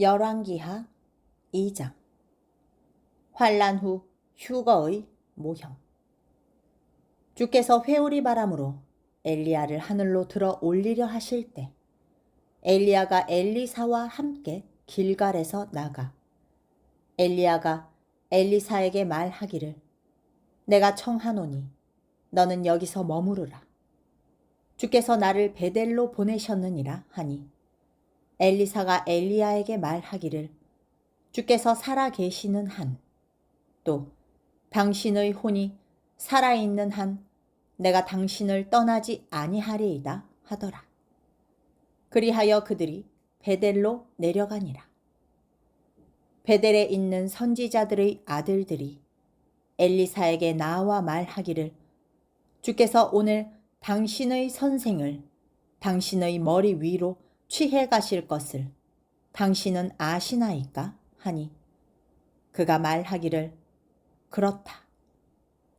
열왕기하 2장. 환란 후 휴거의 모형. 주께서 회오리 바람으로 엘리야를 하늘로 들어 올리려 하실 때 엘리야가 엘리사와 함께 길갈에서 나가 엘리야가 엘리사에게 말하기를 내가 청하노니 너는 여기서 머무르라. 주께서 나를 베델로 보내셨느니라 하니 엘리사가 엘리야에게 말하기를 주께서 살아 계시는 한 또 당신의 혼이 살아 있는 한 내가 당신을 떠나지 아니하리이다 하더라. 그리하여 그들이 베델로 내려가니라. 베델에 있는 선지자들의 아들들이 엘리사에게 나와 말하기를 주께서 오늘 당신의 선생을 당신의 머리 위로 취해 가실 것을 당신은 아시나이까? 하니 그가 말하기를 그렇다.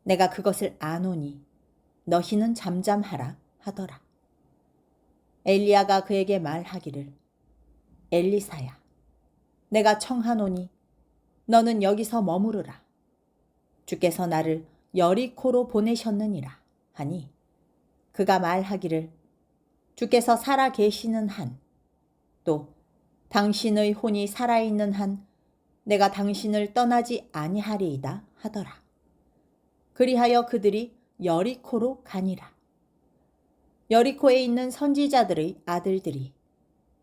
내가 그것을 아노니 너희는 잠잠하라 하더라. 엘리야가 그에게 말하기를 엘리사야 내가 청하노니 너는 여기서 머무르라. 주께서 나를 여리코로 보내셨느니라 하니 그가 말하기를 주께서 살아 계시는 한, 또 당신의 혼이 살아있는 한, 내가 당신을 떠나지 아니하리이다 하더라. 그리하여 그들이 여리코로 가니라. 여리코에 있는 선지자들의 아들들이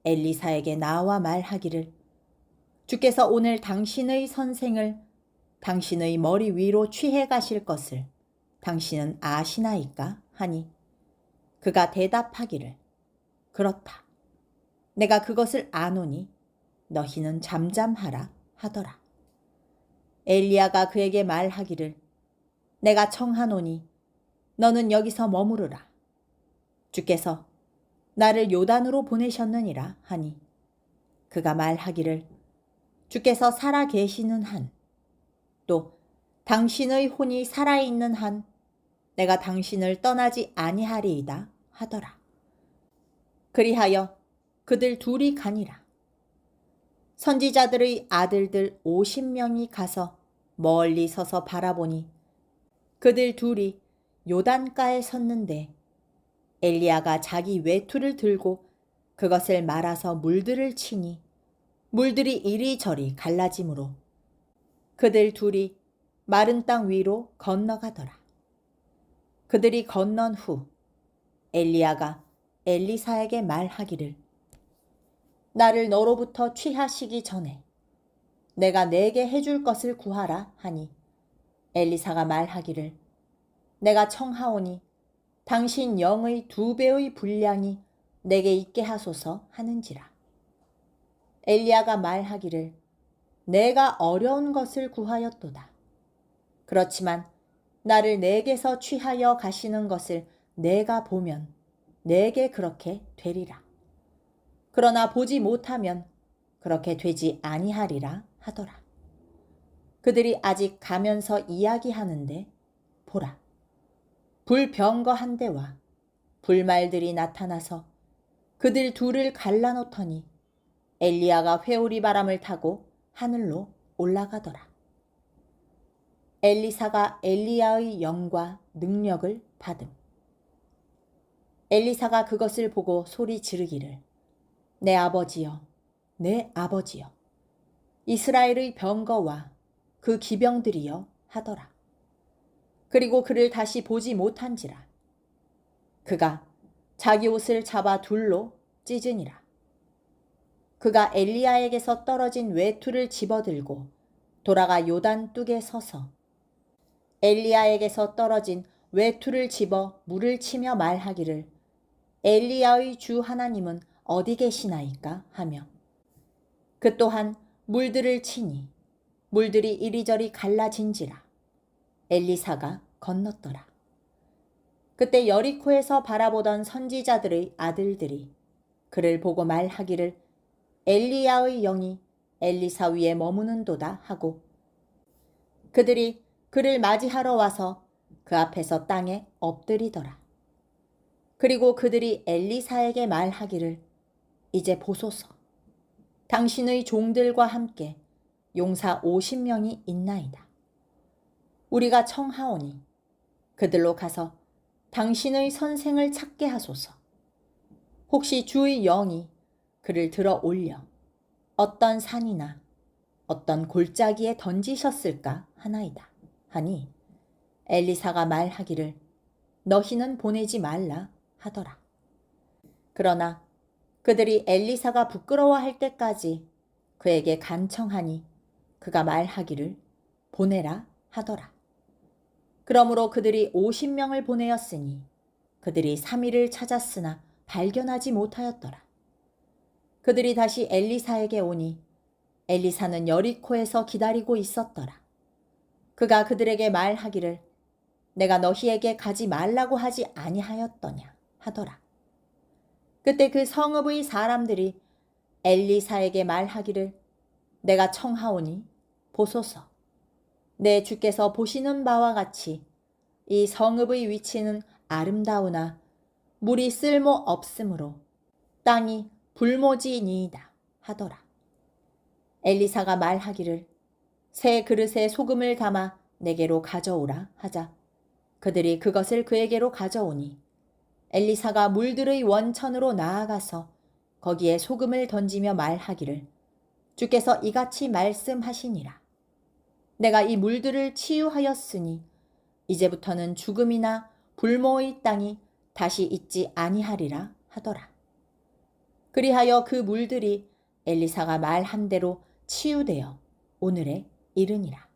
엘리사에게 나와 말하기를 주께서 오늘 당신의 선생을 당신의 머리 위로 취해 가실 것을 당신은 아시나이까 하니 그가 대답하기를 그렇다. 내가 그것을 아노니 너희는 잠잠하라 하더라. 엘리야가 그에게 말하기를 내가 청하노니 너는 여기서 머무르라. 주께서 나를 요단으로 보내셨느니라 하니 그가 말하기를 주께서 살아 계시는 한 또 당신의 혼이 살아 있는 한 내가 당신을 떠나지 아니하리이다 하더라. 그리하여 그들 둘이 가니라. 선지자들의 아들들 50명이 가서 멀리 서서 바라보니 그들 둘이 요단가에 섰는데 엘리야가 자기 외투를 들고 그것을 말아서 물들을 치니 물들이 이리저리 갈라지므로 그들 둘이 마른 땅 위로 건너가더라. 그들이 건넌 후 엘리야가 엘리사에게 말하기를 나를 너로부터 취하시기 전에 내가 내게 해줄 것을 구하라 하니 엘리사가 말하기를 내가 청하오니 당신 영의 두 배의 분량이 내게 있게 하소서 하는지라. 엘리야가 말하기를 내가 어려운 것을 구하였도다. 그렇지만 나를 내게서 취하여 가시는 것을 내가 보면 내게 그렇게 되리라. 그러나 보지 못하면 그렇게 되지 아니하리라 하더라. 그들이 아직 가면서 이야기하는데 보라. 불병거 한 대와 불말들이 나타나서 그들 둘을 갈라놓더니 엘리야가 회오리 바람을 타고 하늘로 올라가더라. 엘리사가 엘리야의 영과 능력을 받음. 엘리사가 그것을 보고 소리 지르기를 내 아버지여 내 아버지여 이스라엘의 병거와 그 기병들이여 하더라. 그리고 그를 다시 보지 못한지라. 그가 자기 옷을 잡아 둘로 찢으니라. 그가 엘리야에게서 떨어진 외투를 집어들고 돌아가 요단 뚝에 서서 엘리야에게서 떨어진 외투를 집어 물을 치며 말하기를 엘리야의 주 하나님은 어디 계시나이까 하며 그 또한 물들을 치니 물들이 이리저리 갈라진지라 엘리사가 건넜더라. 그때 여리코에서 바라보던 선지자들의 아들들이 그를 보고 말하기를 엘리야의 영이 엘리사 위에 머무는도다 하고 그들이 그를 맞이하러 와서 그 앞에서 땅에 엎드리더라. 그리고 그들이 엘리사에게 말하기를 이제 보소서. 당신의 종들과 함께 용사 50명이 있나이다. 우리가 청하오니 그들로 가서 당신의 선생을 찾게 하소서. 혹시 주의 영이 그를 들어 올려 어떤 산이나 어떤 골짜기에 던지셨을까 하나이다. 하니 엘리사가 말하기를 너희는 보내지 말라 하더라. 그러나 그들이 엘리사가 부끄러워할 때까지 그에게 간청하니 그가 말하기를 보내라 하더라. 그러므로 그들이 50명을 보내었으니 그들이 3일을 찾았으나 발견하지 못하였더라. 그들이 다시 엘리사에게 오니 엘리사는 여리코에서 기다리고 있었더라. 그가 그들에게 말하기를 내가 너희에게 가지 말라고 하지 아니하였더냐 하더라. 그때 그 성읍의 사람들이 엘리사에게 말하기를 내가 청하오니 보소서. 내 주께서 보시는 바와 같이 이 성읍의 위치는 아름다우나 물이 쓸모 없으므로 땅이 불모지니이다 하더라. 엘리사가 말하기를 새 그릇에 소금을 담아 내게로 가져오라 하자 그들이 그것을 그에게로 가져오니 엘리사가 물들의 원천으로 나아가서 거기에 소금을 던지며 말하기를 주께서 이같이 말씀하시니라 내가 이 물들을 치유하였으니 이제부터는 죽음이나 불모의 땅이 다시 있지 아니하리라 하더라. 그리하여 그 물들이 엘리사가 말한 대로 치유되어 오늘에 이르니라.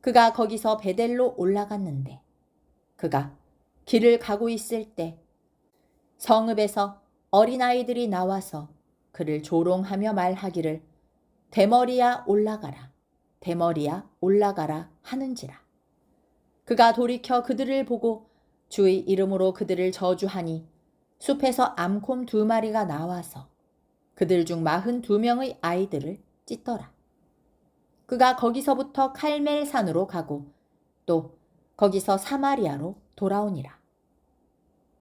그가 거기서 베델로 올라갔는데 그가 길을 가고 있을 때 성읍에서 어린아이들이 나와서 그를 조롱하며 말하기를 대머리야 올라가라. 대머리야 올라가라 하는지라. 그가 돌이켜 그들을 보고 주의 이름으로 그들을 저주하니 숲에서 암콤 두 마리가 나와서 그들 중 마흔 두 명의 아이들을 찢더라. 그가 거기서부터 칼멜산으로 가고 또 거기서 사마리아로 돌아오니라.